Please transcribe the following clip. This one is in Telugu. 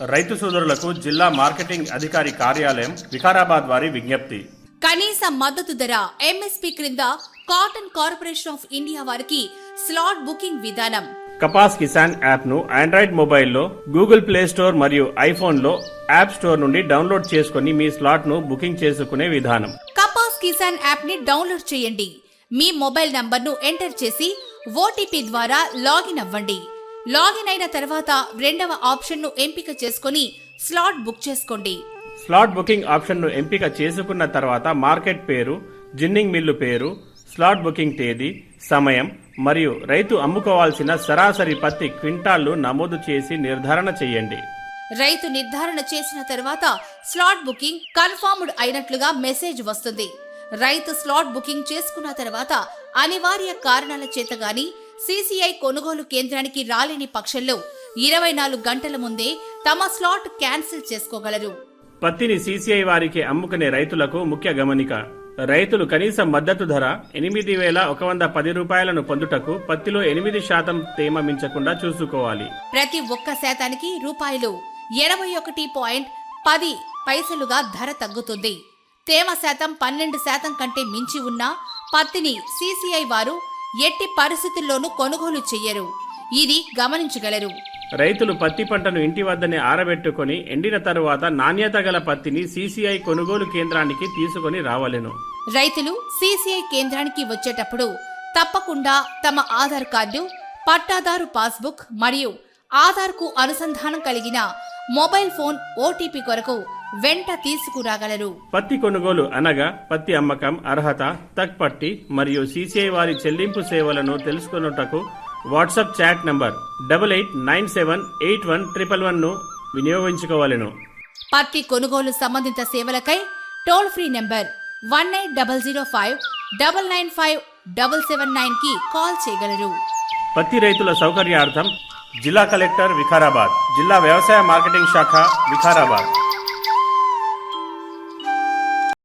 రైతు సోదరులకు జిల్లా మార్కెటింగ్ అధికారి కార్యాలయం వికారాబాద్ వారి విజ్ఞప్తి. కనీస మద్దతు ధర ఎంఎస్పి క్రింద కాటన్ కార్పొరేషన్ ఆఫ్ ఇండియా వారికి స్లాట్ బుకింగ్ విధానం. కపాస్ కిసాన్ యాప్ను ఆండ్రాయిడ్ మొబైల్లో గూగుల్ ప్లే స్టోర్ మరియు ఐఫోన్లో యాప్ స్టోర్ నుండి డౌన్లోడ్ చేసుకుని మీ స్లాట్ను బుకింగ్ చేసుకునే విధానం. కపాస్ కిసాన్ యాప్ని డౌన్లోడ్ చేయండి. మీ మొబైల్ నంబర్ను ఎంటర్ చేసి ఓటీపీ ద్వారా లాగిన్ అవ్వండి. లాగిన్ అయిన తర్వాత రెండవ ఆప్షన్ను ఎంపిక చేసుకొని స్లాట్ బుక్ చేసుకోండి. స్లాట్ బుకింగ్ ఆప్షన్ను ఎంపిక చేసుకున్న తర్వాత మార్కెట్ పేరు జిన్నింగ్ మిల్లు పేరు స్లాట్ బుకింగ్ తేదీ సమయం మరియు రైతు అమ్ముకోవాల్సిన సరాసరి పత్తి క్వింటాళ్ళు నమోదు చేసి నిర్ధారణ చేయండి. రైతు నిర్ధారణ చేసిన తర్వాత స్లాట్ బుకింగ్ కన్ఫర్మ్డ్ అయినట్లుగా మెసేజ్ వస్తుంది. రైతు స్లాట్ బుకింగ్ చేసుకున్న తర్వాత అనివార్య కారణాల చేత గాని సీసీఐ కొనుగోలు కేంద్రానికి రాలేని పక్షంలో ఇరవై నాలుగు గంటల ముందే తమ స్లాట్ క్యాన్సిల్ చేసుకోగలరు. పత్తిని సీసీఐ వారికి అమ్ముకునే రైతులకు ముఖ్య గమనిక రైతులు కనీస మద్దతు ధర ఎనిమిది వేల ఒక వంద పది రూపాయలను పొందుటకు పత్తిలో ఎనిమిది శాతం తేమ మించకుండా చూసుకోవాలి. ప్రతి ఒక్క శాతానికి రూపాయలు ఎనభై ఒకటి పాయింట్ పది పైసలుగా ధర తగ్గుతుంది. తేమ శాతం పన్నెండు శాతం కంటే మించి ఉన్న పత్తిని సీసీఐ వారు ఎట్టి పరిస్థితుల్లోనూ కొనుగోలు చెయ్యరు. ఇది గమనించగలరు. రైతులు పత్తి పంటను ఇంటి వద్దనే ఆరబెట్టుకొని ఎండిన తరువాత నాణ్యత గల పత్తిని సీసీఐ కొనుగోలు కేంద్రానికి తీసుకొని రావలెను. రైతులు సీసీఐ కేంద్రానికి వచ్చేటప్పుడు తప్పకుండా తమ ఆధార్ కార్డు పట్టాదారు పాస్బుక్ మరియు ఆధార్కు అనుసంధానం కలిగిన మొబైల్ ఫోన్ ఓటీపీ కొరకు వెంట తీసుకురాగలరు. పత్తి కొనుగోలు అనగా పత్తి అమ్మకం అర్హత తక్ పట్టి మరియు సీసీఐ వారి చెల్లింపు సేవలను తెలుసుకొనుటకు WhatsApp chat number double eight nine seven eight one triple వన్ను వినియోగించుకోవాలెను. పత్తి కొనుగోలు సంబంధిత సేవలకై toll free number one eight double zero five double nine five double seven నైన్కి కాల్ చేయగలరు. పత్తి రైతుల సౌకర్యార్థం జిల్లా కలెక్టర్ వికారాబాద్ జిల్లా వ్యవసాయ మార్కెటింగ్ శాఖ వికారాబాద్.